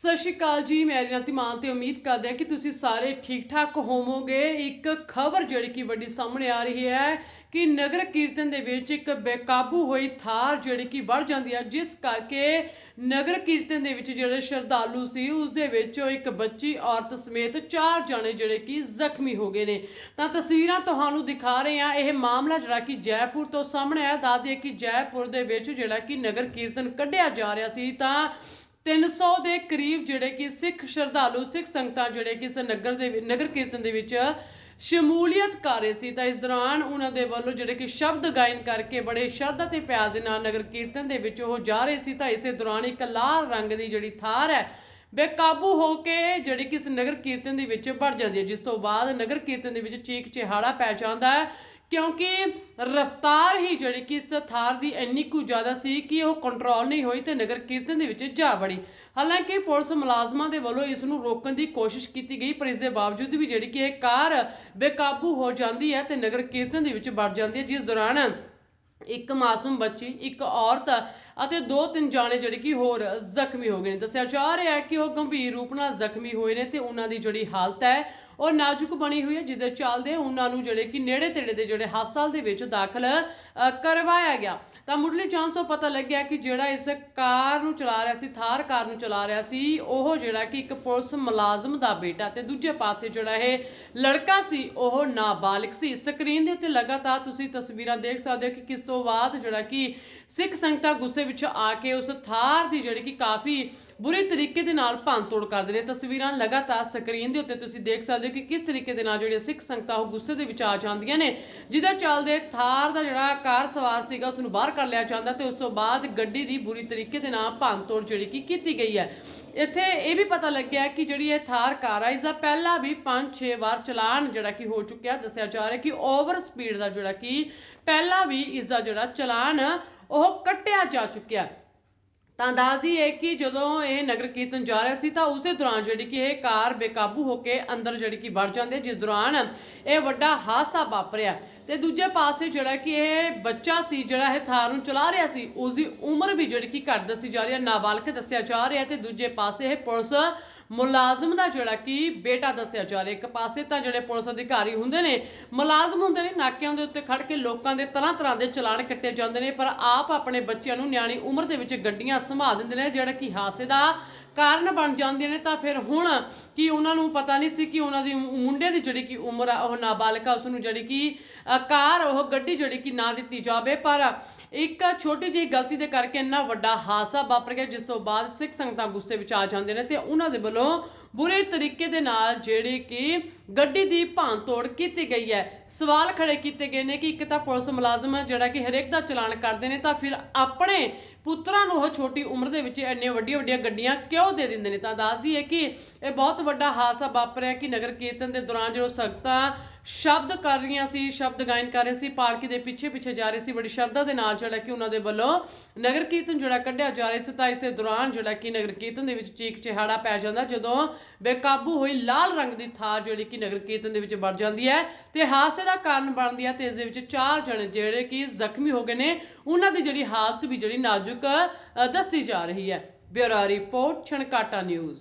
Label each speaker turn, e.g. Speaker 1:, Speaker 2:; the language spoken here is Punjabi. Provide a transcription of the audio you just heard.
Speaker 1: ਸਤਿ ਸ਼੍ਰੀ ਅਕਾਲ ਜੀ, ਮੈਂ ਰਿਆਤੀ ਮਾਨ ਤੇ ਉਮੀਦ ਕਰਦੇ ਹਾਂ ਕਿ ਤੁਸੀਂ ਸਾਰੇ ਠੀਕ ਠਾਕ ਹੋਵੋਗੇ। ਇੱਕ ਖਬਰ ਜਿਹੜੀ ਕਿ ਵੱਡੀ ਸਾਹਮਣੇ ਆ ਰਹੀ ਹੈ ਕਿ ਨਗਰ ਕੀਰਤਨ ਦੇ ਵਿੱਚ ਇੱਕ ਬੇਕਾਬੂ ਹੋਈ ਥਾਰ ਜਿਹੜੀ ਕਿ ਵੱਧ ਜਾਂਦੀ ਹੈ, ਜਿਸ ਕਰਕੇ ਨਗਰ ਕੀਰਤਨ ਦੇ ਵਿੱਚ ਜਿਹੜੇ ਸ਼ਰਧਾਲੂ ਸੀ, ਉਸ ਦੇ ਵਿੱਚੋਂ ਇੱਕ ਬੱਚੀ, ਔਰਤ ਸਮੇਤ ਚਾਰ ਜਣੇ ਜਿਹੜੇ ਕਿ ਜ਼ਖਮੀ ਹੋ ਗਏ ਨੇ। ਤਾਂ ਤਸਵੀਰਾਂ ਤੁਹਾਨੂੰ ਦਿਖਾ ਰਹੇ ਹਾਂ। ਇਹ ਮਾਮਲਾ ਜਿਹੜਾ ਕਿ ਜੈਪੁਰ ਤੋਂ ਸਾਹਮਣੇ ਆਇਆ। ਦੱਸ ਕਿ ਜੈਪੁਰ ਦੇ ਵਿੱਚ ਜਿਹੜਾ ਕਿ ਨਗਰ ਕੀਰਤਨ ਕੱਢਿਆ ਜਾ ਰਿਹਾ ਸੀ, ਤਾਂ 300 ਦੇ ਕਰੀਬ ਜਿਹੜੇ ਕਿ ਸਿੱਖ ਸ਼ਰਧਾਲੂ, ਸਿੱਖ ਸੰਗਤਾਂ ਜਿਹੜੇ ਕਿ ਇਸ ਨਗਰ ਦੇ ਨਗਰ ਕੀਰਤਨ ਦੇ ਵਿੱਚ ਸ਼ਮੂਲੀਅਤ ਕਰ ਰਹੇ ਸੀ, ਤਾਂ ਇਸ ਦੌਰਾਨ ਉਹਨਾਂ ਦੇ ਵੱਲੋਂ ਜਿਹੜੇ ਕਿ ਸ਼ਬਦ ਗਾਇਨ ਕਰਕੇ ਬੜੇ ਸ਼ਰਧਾ ਤੇ ਪਿਆਰ ਦੇ ਨਾਲ ਨਗਰ ਕੀਰਤਨ ਦੇ ਵਿੱਚ ਉਹ ਜਾ ਰਹੇ ਸੀ, ਤਾਂ ਇਸੇ ਦੌਰਾਨ ਇੱਕ ਲਾਲ ਰੰਗ ਦੀ ਜਿਹੜੀ ਥਾਰ ਹੈ, ਬੇਕਾਬੂ ਹੋ ਕੇ ਜਿਹੜੀ ਕਿ ਇਸ ਨਗਰ ਕੀਰਤਨ ਦੇ ਵਿੱਚ ਵੜ ਜਾਂਦੀ ਹੈ, ਜਿਸ ਤੋਂ ਬਾਅਦ ਨਗਰ ਕੀਰਤਨ ਦੇ ਵਿੱਚ ਚੀਕ ਚਿਹਾੜਾ ਪੈ ਜਾਂਦਾ ਹੈ। ਕਿਉਂਕਿ ਰਫ਼ਤਾਰ ਹੀ ਜਿਹੜੀ ਕਿ ਇਸ ਥਾਰ ਦੀ ਇੰਨੀ ਕੁ ਜ਼ਿਆਦਾ ਸੀ ਕਿ ਉਹ ਕੰਟਰੋਲ ਨਹੀਂ ਹੋਈ ਤੇ ਨਗਰ ਕੀਰਤਨ ਦੇ ਵਿੱਚ ਜਾ ਵੜੀ। ਹਾਲਾਂਕਿ ਪੁਲਿਸ ਮੁਲਾਜ਼ਮਾਂ ਦੇ ਵੱਲੋਂ ਇਸ ਨੂੰ ਰੋਕਣ ਦੀ ਕੋਸ਼ਿਸ਼ ਕੀਤੀ ਗਈ, ਪਰ ਇਸ ਦੇ ਬਾਵਜੂਦ ਵੀ ਜਿਹੜੀ ਕਿ ਇਹ ਕਾਰ ਬੇਕਾਬੂ ਹੋ ਜਾਂਦੀ ਹੈ ਤੇ ਨਗਰ ਕੀਰਤਨ ਦੇ ਵਿੱਚ ਵੜ ਜਾਂਦੀ ਹੈ, ਜਿਸ ਦੌਰਾਨ ਇੱਕ ਮਾਸੂਮ ਬੱਚੀ, ਇੱਕ ਔਰਤ ਅਤੇ ਦੋ ਤਿੰਨ ਜਾਣੇ ਜਿਹੜੇ ਕਿ ਹੋਰ ਜ਼ਖਮੀ ਹੋ ਗਏ ਨੇ। ਦੱਸਿਆ ਜਾ ਰਿਹਾ ਹੈ ਕਿ ਉਹ ਗੰਭੀਰ ਰੂਪ ਨਾਲ ਜ਼ਖਮੀ ਹੋਏ ਨੇ ਤੇ ਉਹਨਾਂ ਦੀ ਜਿਹੜੀ ਹਾਲਤ ਹੈ ਉਹ ਨਾਜ਼ੁਕ ਬਣੀ ਹੋਈ ਹੈ ਜਿਹਦੇ ਚੱਲਦੇ ਉਹਨਾਂ ਨੂੰ ਜਿਹੜੇ ਕਿ ਨੇੜੇ ਤੇੜੇ ਦੇ ਜਿਹੜੇ ਹਸਪਤਾਲ ਦੇ ਵਿੱਚ ਦਾਖਲ ਕਰਵਾਇਆ ਗਿਆ। ਤਾਂ ਮੁੱਢਲੀ ਜਾਂਚ ਤੋਂ ਪਤਾ ਲੱਗਿਆ ਕਿ ਜਿਹੜਾ ਇਸ ਕਾਰ ਨੂੰ ਚਲਾ ਰਿਹਾ ਸੀ, ਥਾਰ ਕਾਰ ਨੂੰ ਚਲਾ ਰਿਹਾ ਸੀ, ਉਹ ਜਿਹੜਾ ਕਿ ਇੱਕ ਪੁਲਿਸ ਮੁਲਾਜ਼ਮ ਦਾ ਬੇਟਾ ਤੇ ਦੂਜੇ ਪਾਸੇ ਜਿਹੜਾ ਇਹ ਲੜਕਾ ਸੀ, ਉਹ ਨਾਬਾਲਿਗ ਸੀ। ਸਕਰੀਨ ਦੇ ਉੱਤੇ ਲਗਾਤਾਰ ਤੁਸੀਂ ਤਸਵੀਰਾਂ ਦੇਖ ਸਕਦੇ ਹੋ ਕਿ ਕਿਸ ਤੋਂ ਬਾਅਦ ਜਿਹੜਾ ਕਿ ਸਿੱਖ ਸੰਗਤਾਂ ਗੁੱਸੇ ਵਿੱਚ ਆ ਕੇ ਉਸ ਥਾਰ ਦੀ ਜਿਹੜੀ ਕਿ ਕਾਫੀ ਬੁਰੀ ਤਰੀਕੇ ਦੇ ਨਾਲ ਭੰਨਤੋੜ ਕਰਦੇ ਨੇ। ਤਸਵੀਰਾਂ ਲਗਾਤਾਰ ਸਕਰੀਨ ਦੇ ਉੱਤੇ ਤੁਸੀਂ ਦੇਖ ਸਕਦੇ ਹੋ ਕਿ ਕਿਸ ਤਰੀਕੇ ਦੇ ਨਾਲ ਜਿਹੜੀਆਂ ਸਿੱਖ ਸੰਗਤਾਂ ਉਹ ਗੁੱਸੇ ਦੇ ਵਿੱਚ ਆ ਜਾਂਦੀਆਂ ਨੇ। ਜਿਹਦੇ ਚੱਲਦੇ ਥਾਰ ਦਾ ਜਿਹੜਾ ਕਾਰ ਸਵਾਰ ਸੀਗਾ, ਉਸ ਨੂੰ ਬਾਹਰ ਕਰ ਲਿਆ ਜਾਂਦਾ ਤੇ ਉਸ ਤੋਂ ਬਾਅਦ ਗੱਡੀ ਦੀ ਬੁਰੀ ਤਰੀਕੇ ਦੇ ਨਾਲ ਭੰਨਤੋੜ ਜਿਹੜੀ ਕਿ ਕੀਤੀ ਗਈ ਹੈ। ਇੱਥੇ ਇਹ ਵੀ ਪਤਾ ਲੱਗਿਆ ਕਿ ਜਿਹੜੀ ਇਹ ਥਾਰ ਕਾਰ ਆ ਇਸ ਦਾ ਪਹਿਲਾਂ ਵੀ 5-6 ਵਾਰ ਚਲਾਨ ਜਿਹੜਾ ਕਿ ਹੋ ਚੁੱਕਿਆ। ਦੱਸਿਆ ਜਾ ਰਿਹਾ ਕਿ ਓਵਰ ਸਪੀਡ ਦਾ ਜਿਹੜਾ ਕਿ ਪਹਿਲਾਂ ਵੀ ਇਸ ਦਾ ਜਿਹੜਾ ਚਲਾਨ ਉਹ ਕੱਟਿਆ ਜਾ ਚੁੱਕਿਆ। ਤਾਂ ਦੱਸਦੀ ਹੈ ਕਿ ਜਦੋਂ ਇਹ ਨਗਰ ਕੀਰਤਨ ਜਾ ਰਿਹਾ ਸੀ ਤਾਂ ਉਸੇ ਦੌਰਾਨ ਜਿਹੜੀ ਕਿ ਇਹ ਕਾਰ ਬੇਕਾਬੂ ਹੋ ਕੇ ਅੰਦਰ ਜਿਹੜੀ ਕਿ ਵੜ ਜਾਂਦੀ ਹੈ, ਜਿਸ ਦੌਰਾਨ ਇਹ ਵੱਡਾ ਹਾਦਸਾ ਵਾਪਰਿਆ। ਤੇ ਦੂਜੇ ਪਾਸੇ ਜਿਹੜਾ ਕਿ ਇਹ ਬੱਚਾ ਸੀ, ਜਿਹੜਾ ਇਹ ਥਾਰ ਨੂੰ ਚਲਾ ਰਿਹਾ ਸੀ ਉਸ ਦੀ ਉਮਰ ਵੀ ਜਿਹੜੀ ਕਿ ਘੱਟ ਦੱਸੀ ਜਾ ਰਹੀ ਹੈ, ਨਾਬਾਲਗ ਦੱਸਿਆ ਜਾ ਰਿਹਾ ਤੇ ਦੂਜੇ ਪਾਸੇ ਇਹ ਪੁਲਿਸ ਮੁਲਾਜ਼ਮ ਦਾ ਜਿਹੜਾ ਕਿ ਬੇਟਾ ਦੱਸਿਆ ਜਾ ਰਿਹਾ, ਇੱਕ ਪਾਸੇ ਤਾਂ ਜਿਹੜੇ ਪੁਲਿਸ ਅਧਿਕਾਰੀ ਹੁੰਦੇ ਨੇ, ਮੁਲਾਜ਼ਮ ਹੁੰਦੇ ਨੇ, ਨਾਕਿਆਂ ਦੇ ਉੱਤੇ ਖੜ ਕੇ ਲੋਕਾਂ ਦੇ ਤਰ੍ਹਾਂ ਤਰ੍ਹਾਂ ਦੇ ਚਲਾਨ ਕੱਟੇ ਜਾਂਦੇ ਨੇ, ਪਰ ਆਪ ਆਪਣੇ ਬੱਚਿਆਂ ਨੂੰ ਨਿਆਣੀ ਉਮਰ ਦੇ ਵਿੱਚ ਗੱਡੀਆਂ ਸੰਭਾਲ ਦਿੰਦੇ ਨੇ, ਜਿਹੜਾ ਕਿ ਹਾਦਸੇ ਦਾ ਕਾਰਨ ਬਣ ਜਾਂਦੀਆਂ ਨੇ। ਤਾਂ ਫਿਰ ਹੁਣ ਕਿ ਉਹਨਾਂ ਨੂੰ ਪਤਾ ਨਹੀਂ ਸੀ ਕਿ ਉਹਨਾਂ ਦੀ ਮੁੰਡੇ ਦੀ ਜਿਹੜੀ ਕਿ ਉਮਰ ਆ, ਉਹ ਨਾਬਾਲਗ ਆ, ਉਸ ਨੂੰ ਜਿਹੜੀ ਕਿ ਕਾਰ, ਉਹ ਗੱਡੀ ਜਿਹੜੀ ਕਿ ਨਾ ਦਿੱਤੀ ਜਾਵੇ, ਪਰ ਇੱਕ ਛੋਟੀ ਜਿਹੀ ਗਲਤੀ ਦੇ ਕਰਕੇ ਇੰਨਾ ਵੱਡਾ ਹਾਦਸਾ ਵਾਪਰ ਗਿਆ, ਜਿਸ ਤੋਂ ਬਾਅਦ ਸਿੱਖ ਸੰਗਤਾਂ ਗੁੱਸੇ ਵਿੱਚ ਆ ਜਾਂਦੇ ਨੇ ਤੇ ਉਹਨਾਂ ਦੇ ਵੱਲੋਂ ਬੁਰੇ ਤਰੀਕੇ ਦੇ ਨਾਲ ਜਿਹੜੀ ਕਿ ਗੱਡੀ ਦੀ ਭਾਂ ਤੋੜ ਕੀਤੀ ਗਈ ਹੈ। ਸਵਾਲ ਖੜੇ ਕੀਤੇ ਗਏ ਨੇ ਕਿ ਇੱਕ ਤਾਂ ਪੁਲਿਸ ਮੁਲਾਜ਼ਮ ਹੈ ਜਿਹੜਾ ਕਿ ਹਰੇਕ ਦਾ ਚਲਾਨ ਕਰਦੇ ਨੇ, ਤਾਂ ਫਿਰ ਆਪਣੇ ਪੁੱਤਰਾਂ ਨੂੰ ਉਹ ਛੋਟੀ ਉਮਰ ਦੇ ਵਿੱਚ ਇੰਨੀਆਂ ਵੱਡੀਆਂ ਵੱਡੀਆਂ ਗੱਡੀਆਂ ਕਿਉਂ ਦੇ ਦਿੰਦੇ ਨੇ? ਤਾਂ ਦੱਸਦੀ ਹੈ ਕਿ ਇਹ ਬਹੁਤ ਵੱਡਾ ਹਾਦਸਾ ਵਾਪਰਿਆ ਕਿ ਨਗਰ ਕੀਰਤਨ ਦੇ ਦੌਰਾਨ ਜਦੋਂ ਸੰਗਤਾਂ ਸ਼ਬਦ ਕਰ ਰਹੀਆਂ ਸੀ, ਸ਼ਬਦ ਗਾਇਨ ਕਰ ਰਹੇ ਸੀ, ਪਾਲਕੀ ਦੇ ਪਿੱਛੇ ਪਿੱਛੇ ਜਾ ਰਹੇ ਸੀ, ਬੜੀ ਸ਼ਰਧਾ ਦੇ ਨਾਲ ਜਿਹੜਾ ਕਿ ਉਹਨਾਂ ਦੇ ਵੱਲੋਂ ਨਗਰ ਕੀਰਤਨ ਜਿਹੜਾ ਕੱਢਿਆ ਜਾ ਰਿਹਾ ਸੀ ਤਾਂ ਇਸ ਦੇ ਦੌਰਾਨ ਜਿਹੜਾ ਕਿ ਨਗਰ ਕੀਰਤਨ ਦੇ ਵਿੱਚ ਚੀਕ ਚਿਹਾੜਾ ਪੈ ਜਾਂਦਾ ਜਦੋਂ ਬੇਕਾਬੂ ਹੋਈ ਲਾਲ ਰੰਗ ਦੀ ਥਾਰ ਜਿਹੜੀ ਕਿ ਨਗਰ ਕੀਰਤਨ ਦੇ ਵਿੱਚ ਵੜ ਜਾਂਦੀ ਹੈ ਤੇ ਹਾਦਸੇ ਦਾ ਕਾਰਨ ਬਣਦੀ ਹੈ ਤੇ ਇਸ ਦੇ ਵਿੱਚ ਚਾਰ ਜਣੇ ਜਿਹੜੇ ਕਿ ਜ਼ਖਮੀ ਹੋ ਗਏ ਨੇ, ਉਹਨਾਂ ਦੀ ਜਿਹੜੀ ਹਾਲਤ ਵੀ ਜਿਹੜੀ ਨਾਜ਼ੁਕ ਦੱਸੀ ਜਾ ਰਹੀ ਹੈ। Bureau report, Chhankata news.